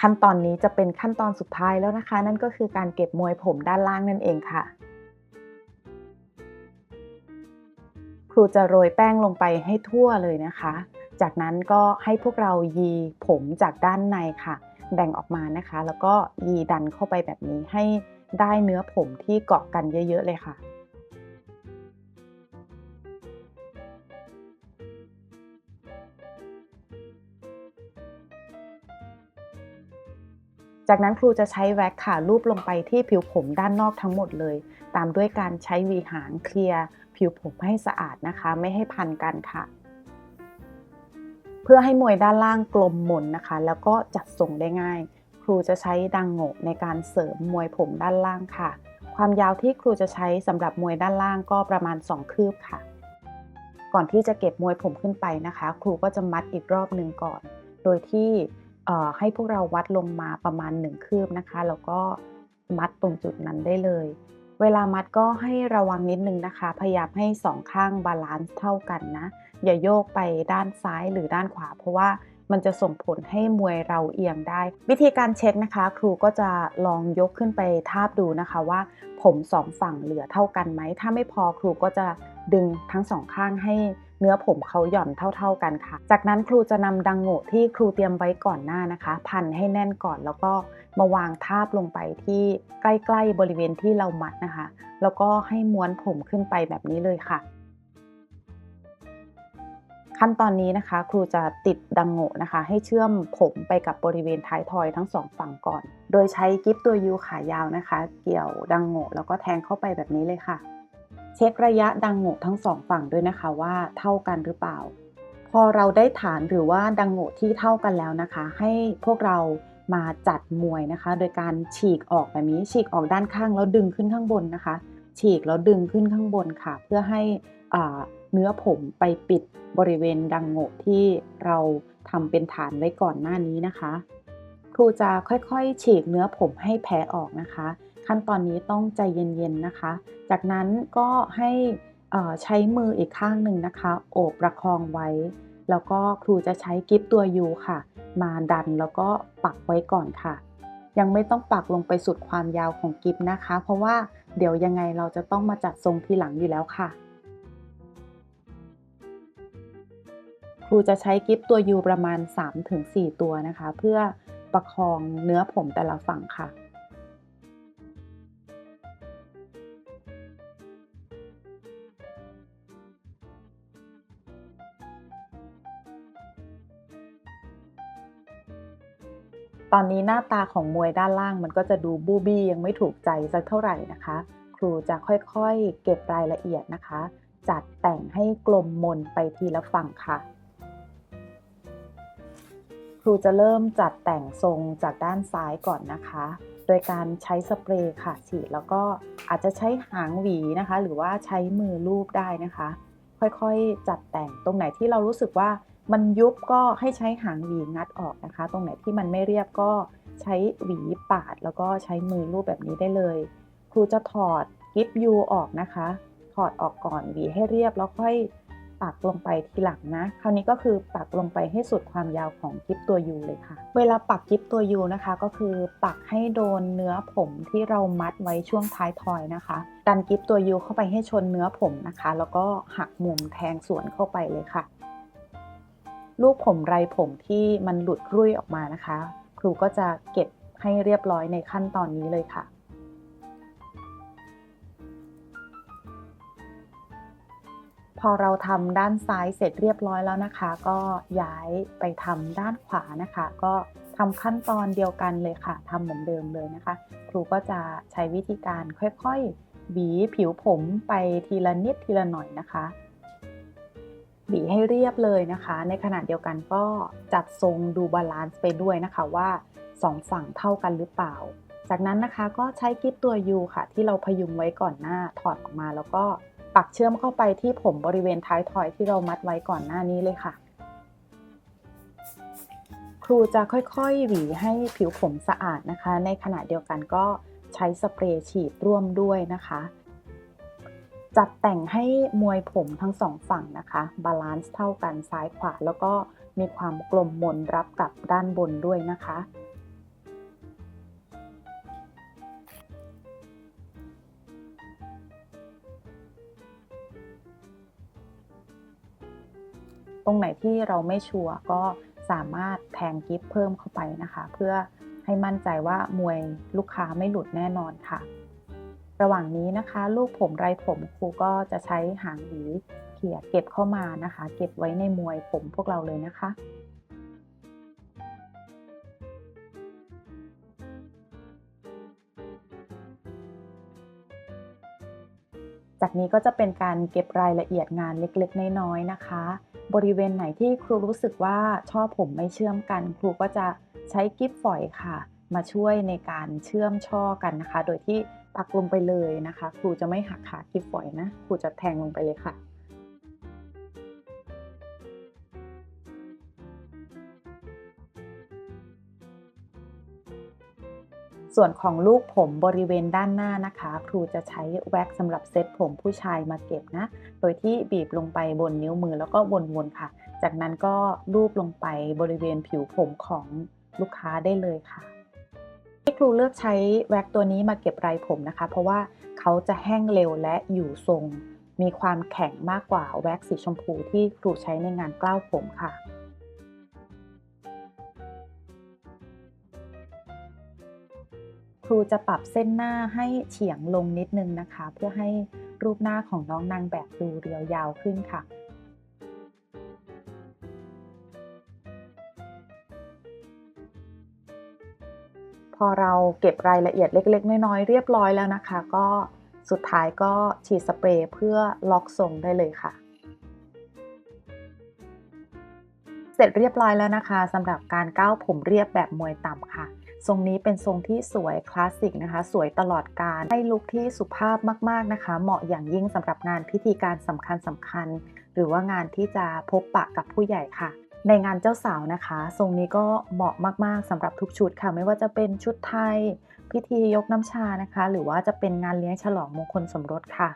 ขั้นตอนนี้จะเป็นขั้นตอนสุดท้ายแล้วนะคะ นั่นก็คือการเก็บมวยผมด้านล่างนั่นเองค่ะ ครูจะโรยแป้งลงไปให้ทั่วเลยนะคะ จากนั้นก็ให้พวกเรายีผมจากด้านในค่ะ แบ่งออกมานะคะ แล้วก็ยีดันเข้าไปแบบนี้ให้ได้เนื้อผมที่เกาะกันเยอะ ๆ เลยค่ะ จากนั้นครูจะใช้แว็กค่ะลูบลงไปที่ผิวผมด้านนอกทั้งหมดเลย ตามด้วยการใช้วีหางเคลียร์ผิวผมให้สะอาดนะคะ ไม่ให้พันกันค่ะ เพื่อให้มวยด้านล่างกลมมนนะคะ แล้วก็จัดทรงได้ง่าย ครูจะใช้ดังโงกในการเสริมมวยผมด้านล่างค่ะ ความยาวที่ครูจะใช้สำหรับมวยด้านล่างก็ประมาณ 2 คืบค่ะ ก่อนที่จะเก็บมวยผมขึ้นไปนะคะ ครูก็จะมัดอีกรอบหนึ่งก่อน โดยที่ ให้พวกเราวัดลงมาประมาณ 1 คืบนะคะ แล้วก็มัดตรงจุดนั้นได้เลย เวลามัดก็ให้ระวังนิดนึงนะคะ พยายามให้สองข้างบาลานซ์เท่ากันนะ อย่าโยกไปด้านซ้ายหรือด้านขวา เพราะว่ามันจะส่งผลให้มวยเราเอียงได้ วิธีการเช็คนะคะ ครูก็จะลองยกขึ้นไปทาบดูนะคะว่า ผมสองฝั่งเหลือเท่ากันไหม ถ้าไม่พอครูก็จะดึงทั้งสองข้างให้ เนื้อผมเขาหย่อนเท่า ๆกันค่ะ จากนั้นครูจะนำดังโง่ที่ครูเตรียมไว้ก่อนหน้านะคะ พันให้แน่นก่อนแล้วก็มาวางทาบลงไปที่ใกล้ๆบริเวณที่เรามัดนะคะ แล้วก็ให้ม้วนผมขึ้นไปแบบนี้เลยค่ะ ขั้นตอนนี้นะคะ ครูจะติดดังโง่นะคะ ให้เชื่อมผมไปกับบริเวณท้ายทอยทั้งสองฝั่งก่อน โดยใช้กิฟตัวยูขายาวนะคะ เกี่ยวดังโง่แล้วก็แทงเข้าไปแบบนี้เลยค่ะ เช็คระยะดังโง่ทั้งสองฝั่งด้วยนะคะว่าเท่ากันหรือเปล่า พอเราได้ฐานหรือว่าดังโง่ที่เท่ากันแล้วนะคะ ให้พวกเรามาจัดมวยนะคะ โดยการฉีกออกแบบนี้ฉีกออกด้านข้างแล้วดึงขึ้นข้างบนนะคะ ฉีกแล้วดึงขึ้นข้างบนค่ะ เพื่อให้เนื้อผมไปปิดบริเวณดังโง่ที่เราทำเป็นฐานไว้ก่อนหน้านี้นะคะ ครูจะค่อยๆ ฉีกเนื้อผมให้แพ้ออกนะคะ ขั้นตอนนี้ต้องใจเย็นๆนะคะ จากนั้นก็ให้ใช้มืออีกข้างหนึ่งนะคะ โอบประคองไว้ แล้วก็ครูจะใช้กิฟตัวยูค่ะ มาดันแล้วก็ปักไว้ก่อนค่ะ ยังไม่ต้องปักลงไปสุดความยาวของกิฟนะคะ เพราะว่าเดี๋ยวยังไงเราจะต้องมาจัดทรงทีหลังอยู่แล้วค่ะ ครูจะใช้กิฟตัวยูประมาณ 3-4 ตัวนะคะ เพื่อประคองเนื้อผมแต่ละฝั่งค่ะ ตอนนี้หน้าตาของมวยด้านล่างมันก็จะดูบูบี้ยังไม่ถูกใจสักเท่าไหร่นะคะ ครูจะค่อยๆ เก็บรายละเอียดนะคะ จัดแต่งให้กลมมนไปทีละฝั่งค่ะ ครูจะเริ่มจัดแต่งทรงจากด้านซ้ายก่อนนะคะ โดยการใช้สเปรย์ค่ะฉีดแล้วก็อาจจะใช้หางหวีนะคะ หรือว่าใช้มือลูบได้นะคะ ค่อยๆ จัดแต่งตรงไหนที่เรารู้สึกว่า มันยุบก็ให้ใช้หางหวีงัดออกนะคะ ตรงไหนที่มันไม่เรียบก็ใช้หวีปาด แล้วก็ใช้มือรูปแบบนี้ได้เลย ครูจะถอดกิฟยูออกนะคะ ถอดออกก่อนหวีให้เรียบแล้วค่อยปักลงไปทีหลังนะ คราวนี้ก็คือปักลงไปให้สุดความยาวของกิฟตัวยูเลยค่ะ เวลาปักกิฟตัวยูนะคะ ก็คือปักให้โดนเนื้อผมที่เรามัดไว้ช่วงท้ายทอยนะคะ ดันกิฟตัวยูเข้าไปให้ชนเนื้อผมนะคะ แล้วก็หักมุมแทงสวนเข้าไปเลยค่ะ ลูกผมไรผมที่มันหลุดรุ่ยออกมานะคะ ครูก็จะเก็บให้เรียบร้อยในขั้นตอนนี้เลยค่ะพอเราทำด้านซ้ายเสร็จเรียบร้อยแล้วนะคะ ก็ย้ายไปทำด้านขวานะคะ ก็ทำขั้นตอนเดียวกันเลยค่ะทำเหมือนเดิมเลยนะคะ ครูก็จะใช้วิธีการค่อยๆบีผิวผมไปทีละนิดทีละหน่อยนะคะ บีให้เรียบเลยนะคะ ในขณะเดียวกันก็จัดทรงดูบาลานซ์ไปด้วยนะคะว่าสองฝั่งเท่ากันหรือเปล่า จากนั้นนะคะก็ใช้กิ๊บตัว U ค่ะ ที่เราพยุงไว้ก่อนหน้าถอดออกมาแล้วก็ปักเชื่อมเข้าไปที่ผมบริเวณท้ายทอยที่เรามัดไว้ก่อนหน้านี้เลยค่ะ ครูจะค่อยๆ หวีให้ผิวผมสะอาดนะคะ ในขณะเดียวกันก็ใช้สเปรย์ฉีดร่วมด้วยนะคะ จัดแต่งให้มวยผมทั้งสองฝั่งนะคะ บาลานซ์เท่ากันซ้ายขวา แล้วก็มีความกลมมนรับกับด้านบนด้วยนะคะ ตรงไหนที่เราไม่ชัวร์ก็สามารถแทงกิฟเพิ่มเข้าไปนะคะ เพื่อให้มั่นใจว่ามวยลูกค้าไม่หลุดแน่นอนค่ะ ระหว่างนี้นะคะ ลูกผมไรผมครูก็จะใช้หางหวีเขี่ยเก็บเข้ามานะคะ เก็บไว้ในมวยผมพวกเราเลยนะคะจากนี้ก็จะเป็นการเก็บรายละเอียดงานเล็กๆ น้อยๆนะคะ บริเวณไหนที่ครูรู้สึกว่าช่อผมไม่เชื่อมกัน ครูก็จะใช้กิฟฝอยค่ะ มาช่วยในการเชื่อมช่อกันนะคะ โดยที่ปักลงไปเลยนะคะ ครูจะไม่หักขากิฟฝอยนะครูจะแทงลงไปเลยค่ะส่วนของลูกผมบริเวณด้านหน้านะคะ ครูจะใช้แว็กสำหรับเซตผมผู้ชายมาเก็บนะ โดยที่บีบลงไปบนนิ้วมือแล้วก็วนๆค่ะ จากนั้นก็ลูบลงไปบริเวณผิวผมของลูกค้าได้เลยค่ะ ครูเลือกใช้แว็กตัวนี้มาเก็บไรผมนะคะ เพราะว่าเขาจะแห้งเร็วและอยู่ทรง มีความแข็งมากกว่าแว็กสีชมพูที่ครูใช้ในงานกล้าวผมค่ะครูจะปรับเส้นหน้าให้เฉียงลงนิดนึงนะคะ เพื่อให้รูปหน้าของน้องนางแบบดูเรียวยาวขึ้นค่ะ พอเราเก็บรายละเอียดเล็ก ๆ น้อยๆเรียบร้อยแล้วนะคะ ก็สุดท้ายก็ฉีดสเปรย์เพื่อล็อกทรงได้เลยค่ะ เสร็จเรียบร้อยแล้วนะคะสำหรับการก้าวผมเรียบแบบมวยต่ำค่ะทรงนี้เป็นทรงที่สวยคลาสสิกนะคะ สวยตลอดการให้ลุคที่สุภาพมากๆนะคะ เหมาะอย่างยิ่งสำหรับงานพิธีการสำคัญสำคัญ หรือว่างานที่จะพบปะกับผู้ใหญ่ค่ะ ในงานเจ้าสาวนะคะ ทรงนี้ก็เหมาะมากๆสำหรับทุกชุดค่ะ ไม่ว่าจะเป็นชุดไทย พิธียกน้ำชานะคะ หรือว่าจะเป็นงานเลี้ยงฉลองมงคลสมรสค่ะ